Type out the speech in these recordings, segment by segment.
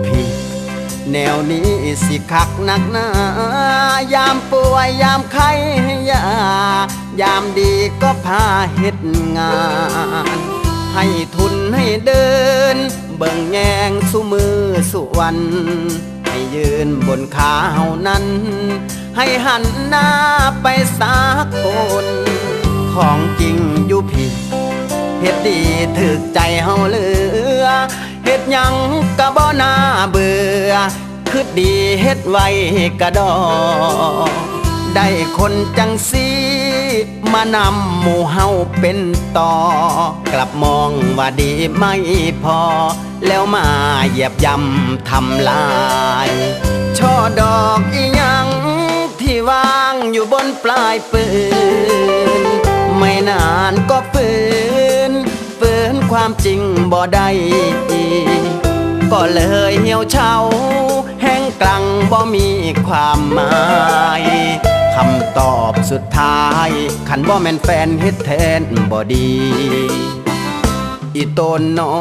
คนจริงอยู่ผิดแนวนี้สิคักนักหนายามป่วยยามไข้ยายามดีก็พาเฮ็ดงาน ให้ทุนให้เดิน เบิ่งแยงสุมือสุวันให้ยืนบนขาเฮานั้น ให้หันหน้าไปสากลของจริงอยู่ผิดเฮ็ดดีถึกใจเฮาเหลือ ฮ็ดยังก็บ่น่าเบื่อคือดีเฮ็ดไว้กระดอ ได้คนจังสีมานำหมู่เฮาเป็นต่อ กลับมองว่าดีไม่พอ แล้วมาเหยียบย่ำทำลาย ช่อดอกอีหยังที่วางอยู่บนปลายปืน ไม่นานก็ฝืนฝืน ความจริงบ่ได้ก็เลยเหี่ยวเฉาแห้งกลังบ่มีความหมายคำตอบสุดท้ายขันบ่แม่นแฟนเฮ็ดแทนบ่ดีอีตนนอ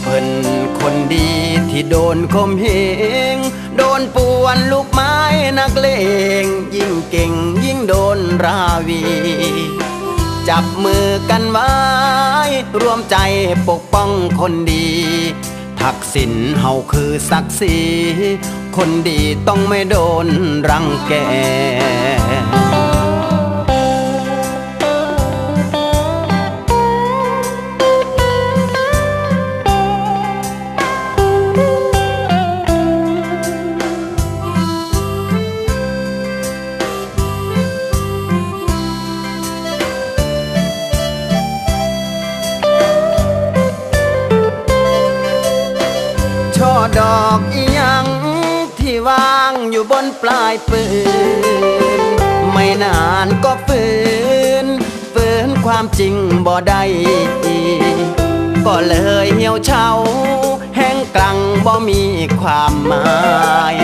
เพิ่นคนดีที่โดนคมเหงโดนป่วนลูกไม้นักเลงยิ่งเก่งยิ่งโดนราวี จับมือกันไว้ รวมใจปกป้องคนดี ทักษิณเฮาคือศักดิ์ศรีคนดีต้องไม่โดนรังแก อดอกอีหยังที่วางอยู่บนปลายปืน ไม่นานก็ฝืนฝืนความจริงบ่ได้ก็เลยเหี่ยวเฉาแห้งกลังบ่มีความหมาย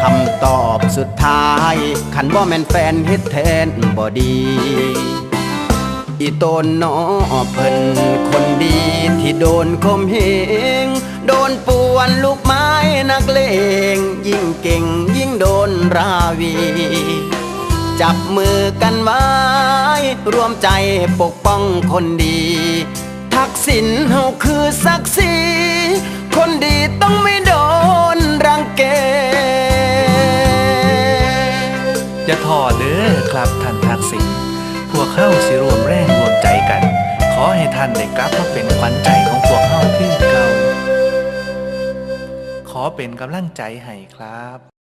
คำตอบสุดท้ายขันบ่แม่นแฟนเฮ็ดแทนบ่ดีอีตนนอเพิ่นคนดีที่โดนคมเหง โดนป่วนลูกไม้นักเลง ยิ่งเก่งยิ่งโดนราวี จับมือกันไว้ รวมใจปกป้องคนดี ทักษิณเฮาคือศักดิ์ศรีคนดีต้องไม่โดนรังแกอย่าท้อเด้อครับท่านทักษิณพวกเข้าสิรวมแรงรวมใจกัน ขอให้ท่านได้กลับมาเป็นขวัญใจของพวกเข้าคือเก่า อเป็นกำลังใจให้ครับ